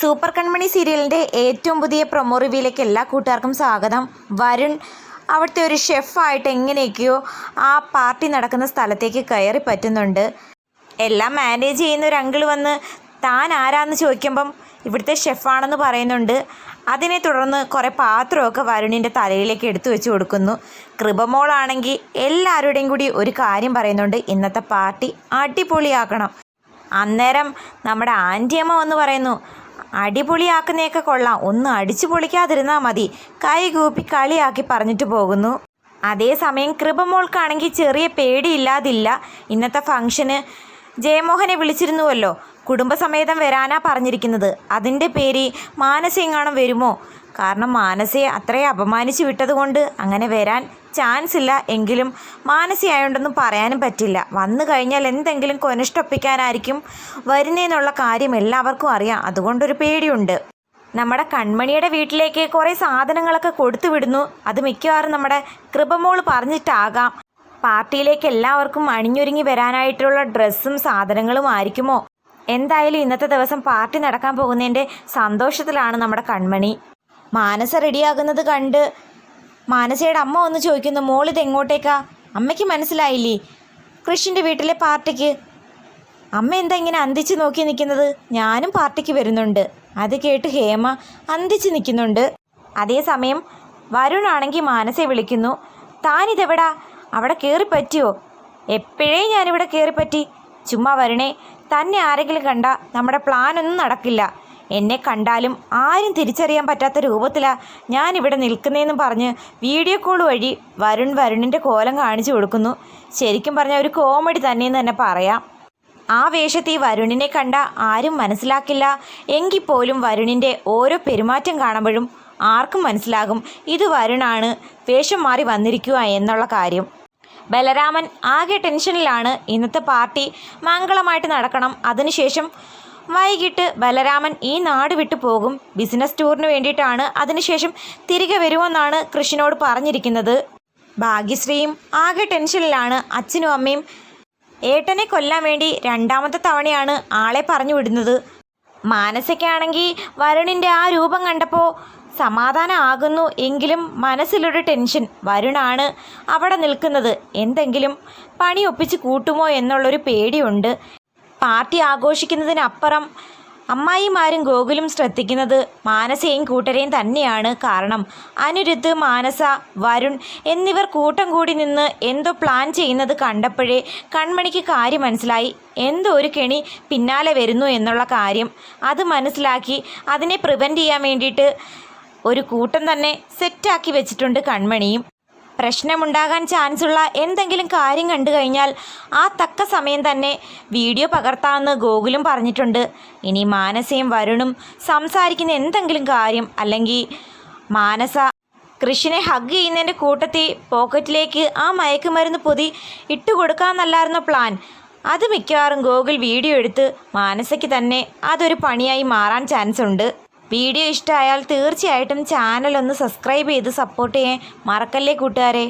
Super കൺമണി സീരിയലിന്റെ ഏറ്റവും പുതിയ പ്രൊമോ റിവ്യൂയിലേക്ക് എല്ലാ കൂട്ടുകാർക്കും സ്വാഗതം. വരുൺ അവിടുത്തെ ഒരു ഷെഫായിട്ട് എങ്ങനെയൊക്കെയോ ആ പാർട്ടി നടക്കുന്ന സ്ഥലത്തേക്ക് കയറി പറ്റുന്നുണ്ട്. എല്ലാം മാനേജ് ചെയ്യുന്ന ഒരു അങ്കിൾ വന്ന് താൻ ആരാന്ന് ചോദിക്കുമ്പം ഇവിടുത്തെ ഷെഫാണെന്ന് പറയുന്നുണ്ട്. അതിനെ തുടർന്ന് കുറേ പാത്രമൊക്കെ വരുണിന്റെ തലയിലേക്ക് എടുത്തു വെച്ച് കൊടുക്കുന്നു. കൃപമോളാണെങ്കിൽ എല്ലാവരുടെയും കൂടി ഒരു കാര്യം പറയുന്നുണ്ട്. ഇന്നത്തെ പാർട്ടി അടിപൊളിയാക്കണം. അന്നേരം നമ്മുടെ ആന്റിയമ്മ വന്ന് പറയുന്നു അടിപൊളിയാക്കുന്നതൊക്കെ കൊള്ളാം. ഒന്ന് അടിച്ചു പൊളിക്കാതിരുന്നാൽ മതി. കൈകൂപ്പി കളിയാക്കി പറഞ്ഞിട്ട് പോകുന്നു. അതേസമയം കൃപമോൾക്കാണെങ്കിൽ ചെറിയ പേടിയില്ലാതില്ല. ഇന്നത്തെ ഫംഗ്ഷന് ജയമോഹനെ വിളിച്ചിരുന്നുവല്ലോ. കുടുംബസമേതം വരാനാ പറഞ്ഞിരിക്കുന്നത്. അതിന്റെ പേര് മാനസയെങ്ങാനും വരുമോ? കാരണം മാനസയെ അത്രയും അപമാനിച്ചു വിട്ടതുകൊണ്ട് അങ്ങനെ വരാൻ ചാൻസ് ഇല്ല എങ്കിലും മാനസിയായോണ്ടൊന്നും പറയാനും പറ്റില്ല. വന്നു കഴിഞ്ഞാൽ എന്തെങ്കിലും കൊനിഷ്ടൊപ്പിക്കാനായിരിക്കും വരുന്നതെന്നുള്ള കാര്യം എല്ലാവർക്കും അറിയാം. അതുകൊണ്ടൊരു പേടിയുണ്ട്. നമ്മുടെ കൺമണിയുടെ വീട്ടിലേക്ക് കുറേ സാധനങ്ങളൊക്കെ കൊടുത്തു വിടുന്നു. അത് മിക്കവാറും നമ്മുടെ കൃപമോൾ പറഞ്ഞിട്ടാകാം. പാർട്ടിയിലേക്ക് എല്ലാവർക്കും അണിഞ്ഞൊരുങ്ങി വരാനായിട്ടുള്ള ഡ്രസ്സും സാധനങ്ങളും ആയിരിക്കുമോ? എന്തായാലും ഇന്നത്തെ ദിവസം പാർട്ടി നടക്കാൻ പോകുന്നതിന്റെ സന്തോഷത്തിലാണ് നമ്മുടെ കൺമണി. മാനസ റെഡിയാകുന്നത് കണ്ട് മാനസയുടെ അമ്മ ഒന്ന് ചോദിക്കുന്നു മോളിത് എങ്ങോട്ടേക്കാ? അമ്മയ്ക്ക് മനസ്സിലായില്ലേ? കൃഷിന്റെ വീട്ടിലെ പാർട്ടിക്ക്. അമ്മ എന്താ ഇങ്ങനെ അന്തിച്ച് നോക്കി നിൽക്കുന്നത്? ഞാനും പാർട്ടിക്ക് വരുന്നുണ്ട്. അത് കേട്ട് ഹേമ അന്തിച്ച് നിൽക്കുന്നുണ്ട്. അതേസമയം വരുണാണെങ്കിൽ മാനസെ വിളിക്കുന്നു താനിതെവിടാ? അവിടെ കയറി പറ്റിയോ? എപ്പോഴേ ഞാനിവിടെ കയറി പറ്റി? ചുമ്മാ വരണേ തന്നെ ആരെങ്കിലും കണ്ട നമ്മുടെ പ്ലാനൊന്നും നടക്കില്ല. എന്നെ കണ്ടാലും ആരും തിരിച്ചറിയാൻ പറ്റാത്ത രൂപത്തിലാണ് ഞാനിവിടെ നിൽക്കുന്നതെന്നും പറഞ്ഞ് വീഡിയോ കോൾ വഴി വരുൺ വരുണിന്റെ കോലം കാണിച്ചു കൊടുക്കുന്നു. ശരിക്കും പറഞ്ഞാൽ ഒരു കോമഡി തന്നെയെന്ന് തന്നെ പറയാം. ആ വേഷത്തിൽ വരുണിനെ കണ്ട ആരും മനസ്സിലാക്കില്ല. എങ്കിൽ പോലും വരുണിന്റെ ഓരോ പെരുമാറ്റം കാണുമ്പോഴും ആർക്കും മനസ്സിലാകും ഇത് വരുണാണ് വേഷം മാറി വന്നിരിക്കുക എന്നുള്ള കാര്യം. ബലരാമൻ ആകെ ടെൻഷനിലാണ്. ഇന്നത്തെ പാർട്ടി മംഗളമായിട്ട് നടക്കണം. അതിനുശേഷം വൈകിട്ട് ബലരാമൻ ഈ നാട് വിട്ടു പോകും. ബിസിനസ് ടൂറിന് വേണ്ടിയിട്ടാണ്. അതിനുശേഷം തിരികെ വരുമെന്നാണ് കൃഷ്ണനോട് പറഞ്ഞിരിക്കുന്നത്. ഭാഗ്യശ്രീയും ആകെ ടെൻഷനിലാണ് അച്ഛനും അമ്മയും ഏട്ടനെ കൊല്ലാൻ വേണ്ടി രണ്ടാമത്തെ തവണയാണ് ആളെ പറഞ്ഞു വിടുന്നത്. മാനസയ്ക്കാണെങ്കിൽ വരുണിന്റെ ആ രൂപം കണ്ടപ്പോൾ സമാധാനമാകുന്നു എങ്കിലും മനസ്സിലൊരു ടെൻഷൻ വരുണാണ് അവിടെ നിൽക്കുന്നത്. എന്തെങ്കിലും പണി ഒപ്പിച്ച് കൂട്ടുമോ എന്നുള്ളൊരു പേടിയുണ്ട്. പാർട്ടി ആഘോഷിക്കുന്നതിനപ്പുറം അമ്മായിമാരും ഗോകുലും ശ്രദ്ധിക്കുന്നത് മാനസയും കൂട്ടരെയും തന്നെയാണ്. കാരണം അനിരുദ്ധ് മാനസ വരുൺ എന്നിവർ കൂട്ടം കൂടി നിന്ന് എന്തോ പ്ലാൻ ചെയ്യുന്നത് കണ്ടപ്പോഴേ കൺമണിക്ക് കാര്യം മനസ്സിലായി. എന്തോ ഒരു കെണി പിന്നാലെ വരുന്നു എന്നുള്ള കാര്യം. അത് മനസ്സിലാക്കി അതിനെ പ്രിവെന്റ് ചെയ്യാൻ വേണ്ടിയിട്ട് ഒരു കൂട്ടം തന്നെ സെറ്റാക്കി വെച്ചിട്ടുണ്ട് കൺമണിയും. പ്രശ്നമുണ്ടാകാൻ ചാൻസുള്ള എന്തെങ്കിലും കാര്യം കണ്ടു കഴിഞ്ഞാൽ ആ തക്ക സമയം തന്നെ വീഡിയോ പകർത്താമെന്ന് ഗോകുലും പറഞ്ഞിട്ടുണ്ട്. ഇനി മാനസയും വരുണും സംസാരിക്കുന്ന എന്തെങ്കിലും കാര്യം അല്ലെങ്കിൽ മാനസ കൃഷിനെ ഹഗ് ചെയ്യുന്നതിന്റെ കൂട്ടത്തിൽ പോക്കറ്റിലേക്ക് ആ മയക്കുമരുന്ന് പൊതി ഇട്ടുകൊടുക്കാമെന്നല്ലായിരുന്നു പ്ലാൻ അത് മിക്കവാറും ഗോകുൽ വീഡിയോ എടുത്ത് മാനസയ്ക്ക് തന്നെ അതൊരു പണിയായി മാറാൻ ചാൻസ് ഉണ്ട് വീഡിയോ ഇഷ്ടമായാൽ തീർച്ചയായിട്ടും ചാനൽ ഒന്ന് സബ്സ്ക്രൈബ് ചെയ്ത് സപ്പോർട്ട് ചെയ്യാൻ മറക്കല്ലേ കൂട്ടുകാരെ?